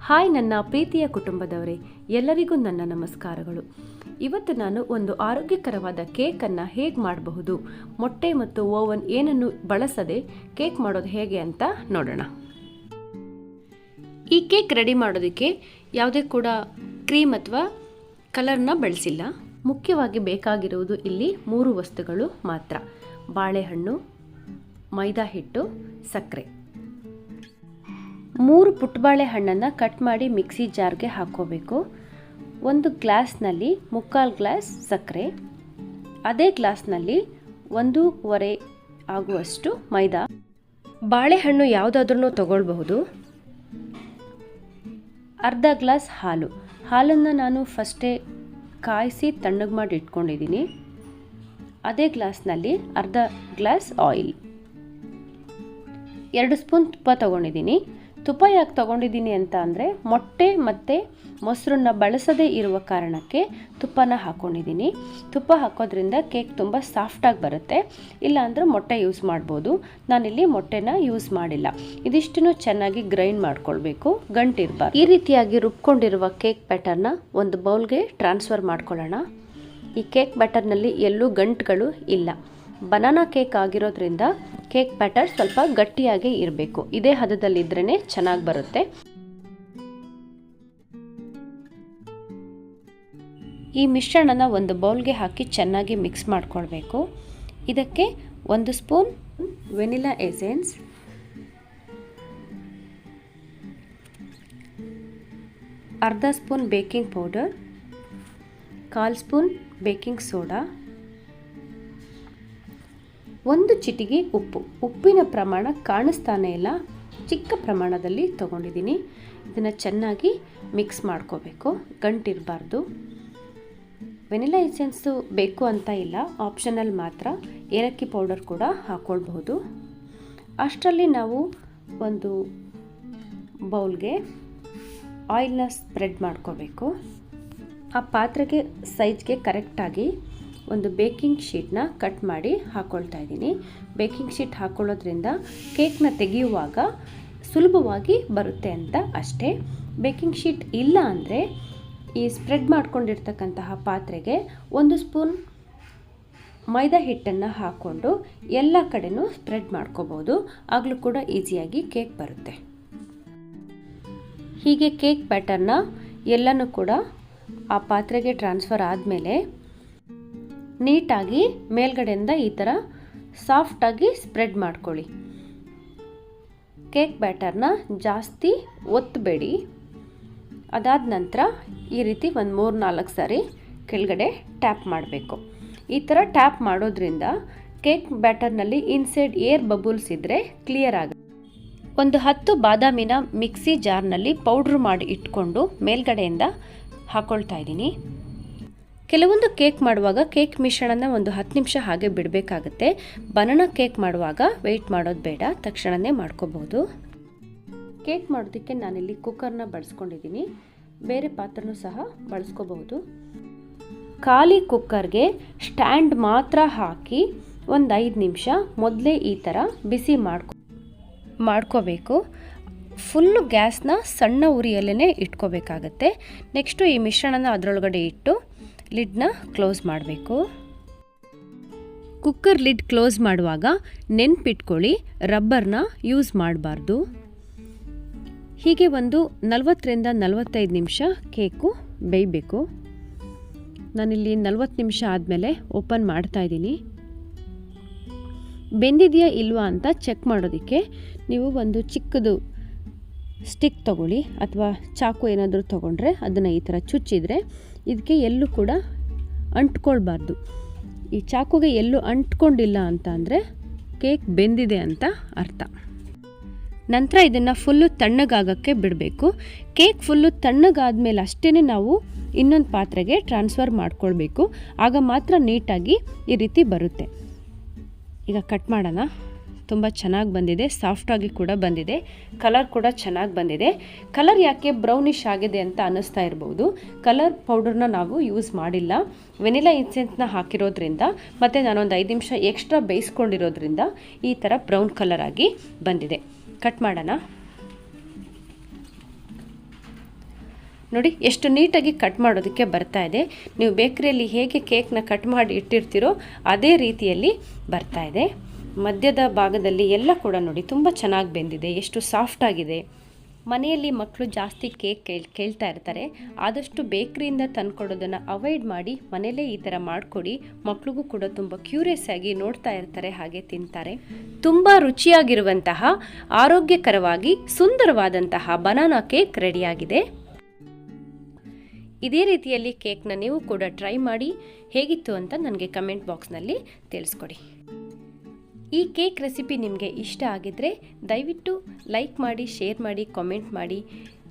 Hi ನನ್ನ ಪ್ರೀತಿಯ ಕುಟುಂಬದವರೇ, ಎಲ್ಲರಿಗೂ ನನ್ನ ನಮಸ್ಕಾರಗಳು. ಇವತ್ತು ನಾನು ಒಂದು ಆರೋಗ್ಯಕರವಾದ ಕೇಕನ್ನು ಹೇಗೆ ಮಾಡಬಹುದು, ಮೊಟ್ಟೆ ಮತ್ತು ಓವನ್ ಏನನ್ನು ಬಳಸದೆ ಕೇಕ್ ಮಾಡೋದು ಹೇಗೆ ಅಂತ ನೋಡೋಣ. ಈ ಕೇಕ್ ರೆಡಿ ಮಾಡೋದಕ್ಕೆ ಯಾವುದೇ ಕೂಡ ಕ್ರೀಮ್ ಅಥವಾ ಕಲರ್ನ ಬಳಸಿಲ್ಲ. ಮುಖ್ಯವಾಗಿ ಬೇಕಾಗಿರುವುದು ಇಲ್ಲಿ ಮೂರು ವಸ್ತುಗಳು ಮಾತ್ರ. ಬಾಳೆಹಣ್ಣು, ಮೈದಾ ಹಿಟ್ಟು, ಸಕ್ಕರೆ. ಮೂರು ಪುಟ್ಬಾಳೆ ಹಣ್ಣನ್ನು ಕಟ್ ಮಾಡಿ ಮಿಕ್ಸಿ ಜಾರ್ಗೆ ಹಾಕ್ಕೋಬೇಕು. ಒಂದು ಗ್ಲಾಸ್ನಲ್ಲಿ ಮುಕ್ಕಾಲು ಗ್ಲಾಸ್ ಸಕ್ಕರೆ. ಅದೇ ಗ್ಲಾಸ್ನಲ್ಲಿ ಒಂದೂವರೆ ಆಗುವಷ್ಟು ಮೈದಾ. ಬಾಳೆಹಣ್ಣು ಯಾವುದಾದ್ರೂ ತಗೊಳ್ಬಹುದು. ಅರ್ಧ ಗ್ಲಾಸ್ ಹಾಲು. ಹಾಲನ್ನು ನಾನು ಫಸ್ಟೇ ಕಾಯಿಸಿ ತಣ್ಣಗೆ ಮಾಡಿ ಇಟ್ಕೊಂಡಿದ್ದೀನಿ. ಅದೇ ಗ್ಲಾಸ್ನಲ್ಲಿ ಅರ್ಧ ಗ್ಲಾಸ್ ಆಯಿಲ್. ಎರಡು ಸ್ಪೂನ್ ತುಪ್ಪ ತೊಗೊಂಡಿದ್ದೀನಿ. ತುಪ್ಪ ಯಾಕೆ ತೊಗೊಂಡಿದ್ದೀನಿ ಅಂತ ಅಂದರೆ ಮೊಟ್ಟೆ ಮತ್ತು ಮೊಸರನ್ನ ಬಳಸದೇ ಇರುವ ಕಾರಣಕ್ಕೆ ತುಪ್ಪನ ಹಾಕ್ಕೊಂಡಿದ್ದೀನಿ ತುಪ್ಪ ಹಾಕೋದ್ರಿಂದ ಕೇಕ್ ತುಂಬ ಸಾಫ್ಟಾಗಿ ಬರುತ್ತೆ. ಇಲ್ಲಾಂದ್ರೆ ಮೊಟ್ಟೆ ಯೂಸ್ ಮಾಡ್ಬೋದು. ನಾನಿಲ್ಲಿ ಮೊಟ್ಟೆನ ಯೂಸ್ ಮಾಡಿಲ್ಲ. ಇದಿಷ್ಟನ್ನು ಚೆನ್ನಾಗಿ ಗ್ರೈಂಡ್ ಮಾಡ್ಕೊಳ್ಬೇಕು. ಗಂಟಿರ್ಬಾರ್ದು. ಈ ರೀತಿಯಾಗಿ ರುಬ್ಕೊಂಡಿರುವ ಕೇಕ್ ಬ್ಯಾಟರ್ನ ಒಂದು ಬೌಲ್ಗೆ ಟ್ರಾನ್ಸ್ಫರ್ ಮಾಡ್ಕೊಳ್ಳೋಣ. ಈ ಕೇಕ್ ಬ್ಯಾಟರ್ನಲ್ಲಿ ಎಲ್ಲೂ ಗಂಟುಗಳು ಇಲ್ಲ. ಬನಾನಾ ಕೇಕ್ ಆಗಿರೋದ್ರಿಂದ ಕೇಕ್ ಬ್ಯಾಟರ್ ಸ್ವಲ್ಪ ಗಟ್ಟಿಯಾಗಿ ಇರಬೇಕು. ಇದೇ ಹದದಲ್ಲಿದ್ರೇ ಚೆನ್ನಾಗಿ ಬರುತ್ತೆ. ಈ ಮಿಶ್ರಣನ ಒಂದು ಬೌಲ್ಗೆ ಹಾಕಿ ಚೆನ್ನಾಗಿ ಮಿಕ್ಸ್ ಮಾಡ್ಕೊಳ್ಬೇಕು. ಇದಕ್ಕೆ ಒಂದು ಸ್ಪೂನ್ ವೆನಿಲಾ ಎಸೆನ್ಸ್. ಅರ್ಧ ಸ್ಪೂನ್ ಬೇಕಿಂಗ್ ಪೌಡರ್. ಕಾಲು ಸ್ಪೂನ್ ಬೇಕಿಂಗ್ ಸೋಡಾ. ಒಂದು ಚಿಟಿಗೆ ಉಪ್ಪು. ಉಪ್ಪಿನ ಪ್ರಮಾಣ ಕಾಣಿಸ್ತಾನೆ ಇಲ್ಲ. ಚಿಕ್ಕ ಪ್ರಮಾಣದಲ್ಲಿ ತೊಗೊಂಡಿದ್ದೀನಿ. ಇದನ್ನು ಚೆನ್ನಾಗಿ ಮಿಕ್ಸ್ ಮಾಡ್ಕೋಬೇಕು. ಗಂಟಿರಬಾರ್ದು. ವೆನಿಲಾ ಎಸೆನ್ಸು ಬೇಕು ಅಂತ ಇಲ್ಲ. ಆಪ್ಷನಲ್ ಮಾತ್ರ. ಏಲಕ್ಕಿ ಪೌಡರ್ ಕೂಡ ಹಾಕ್ಕೊಳ್ಬಹುದು ಅಷ್ಟರಲ್ಲಿ ನಾವು ಒಂದು ಬೌಲ್ಗೆ ಆಯಿಲ್ನ ಸ್ಪ್ರೆಡ್ ಮಾಡ್ಕೋಬೇಕು. ಆ ಪಾತ್ರೆಗೆ ಸೈಜ್ಗೆ ಕರೆಕ್ಟಾಗಿ ಒಂದು ಬೇಕಿಂಗ್ ಶೀಟ್ನ ಕಟ್ ಮಾಡಿ ಹಾಕ್ಕೊಳ್ತಾ ಇದ್ದೀನಿ. ಬೇಕಿಂಗ್ ಶೀಟ್ ಹಾಕ್ಕೊಳ್ಳೋದ್ರಿಂದ ಕೇಕ್ನ ತೆಗೆಯುವಾಗ ಸುಲಭವಾಗಿ ಬರುತ್ತೆ ಅಂತ ಅಷ್ಟೇ. ಬೇಕಿಂಗ್ ಶೀಟ್ ಇಲ್ಲ ಅಂದರೆ ಈ ಸ್ಪ್ರೆಡ್ ಮಾಡ್ಕೊಂಡಿರ್ತಕ್ಕಂತಹ ಪಾತ್ರೆಗೆ ಒಂದು ಸ್ಪೂನ್ ಮೈದಾ ಹಿಟ್ಟನ್ನು ಹಾಕ್ಕೊಂಡು ಎಲ್ಲ ಕಡೆನೂ ಸ್ಪ್ರೆಡ್ ಮಾಡ್ಕೋಬೋದು. ಆಗಲೂ ಕೂಡ ಈಸಿಯಾಗಿ ಕೇಕ್ ಬರುತ್ತೆ. ಹೀಗೆ ಕೇಕ್ ಬ್ಯಾಟರ್ನ ಎಲ್ಲನೂ ಕೂಡ ಆ ಪಾತ್ರೆಗೆ ಟ್ರಾನ್ಸ್ಫರ್ ಆದಮೇಲೆ ನೀಟಾಗಿ ಮೇಲ್ಗಡೆಯಿಂದ ಈ ಥರ ಸಾಫ್ಟಾಗಿ ಸ್ಪ್ರೆಡ್ ಮಾಡ್ಕೊಳ್ಳಿ. ಕೇಕ್ ಬ್ಯಾಟರ್ನ ಜಾಸ್ತಿ ಒತ್ತಬೇಡಿ ಅದಾದ ನಂತರ ಈ ರೀತಿ ಒಂದು ಮೂರು ನಾಲ್ಕು ಸಾರಿ ಕೆಳಗಡೆ ಟ್ಯಾಪ್ ಮಾಡಬೇಕು. ಈ ಥರ ಟ್ಯಾಪ್ ಮಾಡೋದ್ರಿಂದ ಕೇಕ್ ಬ್ಯಾಟರ್ನಲ್ಲಿ ಇನ್ಸೈಡ್ ಏರ್ ಬಬುಲ್ಸ್ ಇದ್ದರೆ ಕ್ಲಿಯರ್ ಆಗುತ್ತೆ. ಒಂದು ಹತ್ತು ಬಾದಾಮಿನ ಮಿಕ್ಸಿ ಜಾರ್ನಲ್ಲಿ ಪೌಡ್ರ್ ಮಾಡಿ ಇಟ್ಕೊಂಡು ಮೇಲ್ಗಡೆಯಿಂದ ಹಾಕ್ಕೊಳ್ತಾ ಇದ್ದೀನಿ. ಕೆಲವೊಂದು ಕೇಕ್ ಮಾಡುವಾಗ ಕೇಕ್ ಮಿಶ್ರಣನ ಒಂದು ಹತ್ತು ನಿಮಿಷ ಹಾಗೆ ಬಿಡಬೇಕಾಗುತ್ತೆ. ಬನಾನಾ ಕೇಕ್ ಮಾಡುವಾಗ ವೆಯ್ಟ್ ಮಾಡೋದು ಬೇಡ ತಕ್ಷಣವೇ ಮಾಡ್ಕೋಬಹುದು ಕೇಕ್ ಮಾಡೋದಕ್ಕೆ ನಾನಿಲ್ಲಿ ಕುಕ್ಕರ್ನ ಬಳಸ್ಕೊಂಡಿದ್ದೀನಿ. ಬೇರೆ ಪಾತ್ರನೂ ಸಹ ಬಳಸ್ಕೋಬಹುದು. ಖಾಲಿ ಕುಕ್ಕರ್ಗೆ ಸ್ಟ್ಯಾಂಡ್ ಮಾತ್ರ ಹಾಕಿ ಒಂದು ಐದು ನಿಮಿಷ ಮೊದಲೇ ಈ ಥರ ಬಿಸಿ ಮಾಡ್ಕೊ, ಮಾಡ್ಕೋಬೇಕು. ಫುಲ್ಲು ಗ್ಯಾಸ್ನ ಸಣ್ಣ ಉರಿಯಲ್ಲೇ ಇಟ್ಕೋಬೇಕಾಗತ್ತೆ. ನೆಕ್ಸ್ಟು ಈ ಮಿಶ್ರಣನ ಅದರೊಳಗಡೆ ಇಟ್ಟು ಲಿಡ್ನ ಕ್ಲೋಸ್ ಮಾಡಬೇಕು. ಕುಕ್ಕರ್ ಲಿಡ್ ಕ್ಲೋಸ್ ಮಾಡುವಾಗ ನೆನ್ಪಿಟ್ಕೊಳ್ಳಿ, ರಬ್ಬರ್ನ ಯೂಸ್ ಮಾಡಬಾರ್ದು. ಹೀಗೆ ಒಂದು ನಲವತ್ತರಿಂದ ನಲವತ್ತೈದು ನಿಮಿಷ ಕೇಕು ಬೇಯಬೇಕು. ನಾನಿಲ್ಲಿ ನಲವತ್ತು ನಿಮಿಷ ಆದಮೇಲೆ ಓಪನ್ ಮಾಡ್ತಾ ಇದ್ದೀನಿ. ಬೆಂದಿದೆಯಾ ಇಲ್ವಾ ಅಂತ ಚೆಕ್ ಮಾಡೋದಕ್ಕೆ ನೀವು ಒಂದು ಚಿಕ್ಕದು ಸ್ಟಿಕ್ ತಗೊಳ್ಳಿ ಅಥವಾ ಚಾಕು ಏನಾದರೂ ತೊಗೊಂಡ್ರೆ ಅದನ್ನು ಈ ಥರ ಚುಚ್ಚಿದರೆ ಇದಕ್ಕೆ ಎಲ್ಲೂ ಕೂಡ ಅಂಟ್ಕೊಳ್ಬಾರ್ದು. ಈ ಚಾಕುಗೆ ಎಲ್ಲೂ ಅಂಟ್ಕೊಂಡಿಲ್ಲ ಅಂತ ಅಂದರೆ ಕೇಕ್ ಬೆಂದಿದೆ ಅಂತ ಅರ್ಥ. ನಂತರ ಇದನ್ನು ಫುಲ್ಲು ತಣ್ಣಗಾಗಕ್ಕೆ ಬಿಡಬೇಕು. ಕೇಕ್ ಫುಲ್ಲು ತಣ್ಣಗಾದ್ಮೇಲೆ ಅಷ್ಟೇ ನಾವು ಇನ್ನೊಂದು ಪಾತ್ರೆಗೆ ಟ್ರಾನ್ಸ್ಫರ್ ಮಾಡ್ಕೊಳ್ಬೇಕು. ಆಗ ಮಾತ್ರ ನೀಟಾಗಿ ಈ ರೀತಿ ಬರುತ್ತೆ. ಈಗ ಕಟ್ ಮಾಡೋಣ. ತುಂಬ ಚೆನ್ನಾಗಿ ಬಂದಿದೆ ಸಾಫ್ಟಾಗಿ ಕೂಡ ಬಂದಿದೆ ಕಲರ್ ಕೂಡ ಚೆನ್ನಾಗಿ ಬಂದಿದೆ. ಕಲರ್ ಯಾಕೆ ಬ್ರೌನಿಶ್ ಆಗಿದೆ ಅಂತ ಅನ್ನಿಸ್ತಾ ಇರ್ಬೋದು. ಕಲರ್ ಪೌಡರ್ನ ನಾವು ಯೂಸ್ ಮಾಡಿಲ್ಲ. ವೆನಿಲಾ ಇನ್ಸೆನ್ಸ್ನ ಹಾಕಿರೋದ್ರಿಂದ ಮತ್ತು ನಾನೊಂದು ಐದು ನಿಮಿಷ ಎಕ್ಸ್ಟ್ರಾ ಬೇಯಿಸ್ಕೊಂಡಿರೋದ್ರಿಂದ ಈ ಥರ ಬ್ರೌನ್ ಕಲರ್ ಆಗಿ ಬಂದಿದೆ. ಕಟ್ ಮಾಡೋಣ. ನೋಡಿ, ಎಷ್ಟು ನೀಟಾಗಿ ಕಟ್ ಮಾಡೋದಕ್ಕೆ ಬರ್ತಾ ಇದೆ. ನೀವು ಬೇಕ್ರಿಯಲ್ಲಿ ಹೇಗೆ ಕೇಕ್ನ ಕಟ್ ಮಾಡಿ ಇಟ್ಟಿರ್ತೀರೋ ಅದೇ ರೀತಿಯಲ್ಲಿ ಬರ್ತಾ ಇದೆ. ಮಧ್ಯದ ಭಾಗದಲ್ಲಿ ಎಲ್ಲ ಕೂಡ ನೋಡಿ ತುಂಬ ಚೆನ್ನಾಗಿ ಬೆಂದಿದೆ, ಎಷ್ಟು ಸಾಫ್ಟ್ ಆಗಿದೆ. ಮನೆಯಲ್ಲಿ ಮಕ್ಕಳು ಜಾಸ್ತಿ ಕೇಕ್ ಕೇಳ್, ಕೇಳ್ತಾ ಇರ್ತಾರೆ. ಆದಷ್ಟು ಬೇಕ್ರಿಯಿಂದ ತಂದುಕೊಡೋದನ್ನು ಅವಾಯ್ಡ್ ಮಾಡಿ ಮನೆಯಲ್ಲೇ ಈ ಥರ ಮಾಡಿಕೊಡಿ. ಮಕ್ಕಳಿಗೂ ಕೂಡ ತುಂಬ ಕ್ಯೂರಿಯಸ್ ಆಗಿ ನೋಡ್ತಾ ಇರ್ತಾರೆ, ಹಾಗೆ ತಿಂತಾರೆ. ತುಂಬ ರುಚಿಯಾಗಿರುವಂತಹ, ಆರೋಗ್ಯಕರವಾಗಿ ಸುಂದರವಾದಂತಹ ಬನಾನಾ ಕೇಕ್ ರೆಡಿಯಾಗಿದೆ. ಇದೇ ರೀತಿಯಲ್ಲಿ ಕೇಕ್ನ ನೀವು ಕೂಡ ಟ್ರೈ ಮಾಡಿ. ಹೇಗಿತ್ತು ಅಂತ ನನಗೆ ಕಮೆಂಟ್ ಬಾಕ್ಸ್ನಲ್ಲಿ ತಿಳಿಸ್ಕೊಡಿ. ಈ ಕೇಕ್ ರೆಸಿಪಿ ನಿಮಗೆ ಇಷ್ಟ ಆಗಿದ್ದರೆ ದಯವಿಟ್ಟು ಲೈಕ್ ಮಾಡಿ, ಶೇರ್ ಮಾಡಿ, ಕಾಮೆಂಟ್ ಮಾಡಿ.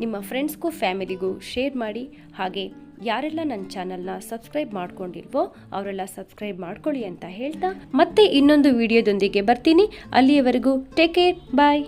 ನಿಮ್ಮ ಫ್ರೆಂಡ್ಸ್ಗೂ, ಫ್ಯಾಮಿಲಿಗೂ ಶೇರ್ ಮಾಡಿ. ಹಾಗೆ ಯಾರೆಲ್ಲ ನನ್ನ ಚಾನಲ್ನ ಸಬ್ಸ್ಕ್ರೈಬ್ ಮಾಡ್ಕೊಂಡಿಲ್ವೋ ಅವರೆಲ್ಲ ಸಬ್ಸ್ಕ್ರೈಬ್ ಮಾಡ್ಕೊಳ್ಳಿ ಅಂತ ಹೇಳ್ತಾ ಮತ್ತೆ ಇನ್ನೊಂದು ವಿಡಿಯೋದೊಂದಿಗೆ ಬರ್ತೀನಿ. ಅಲ್ಲಿಯವರೆಗೂ ಟೇಕ್ ಕೇರ್, ಬಾಯ್.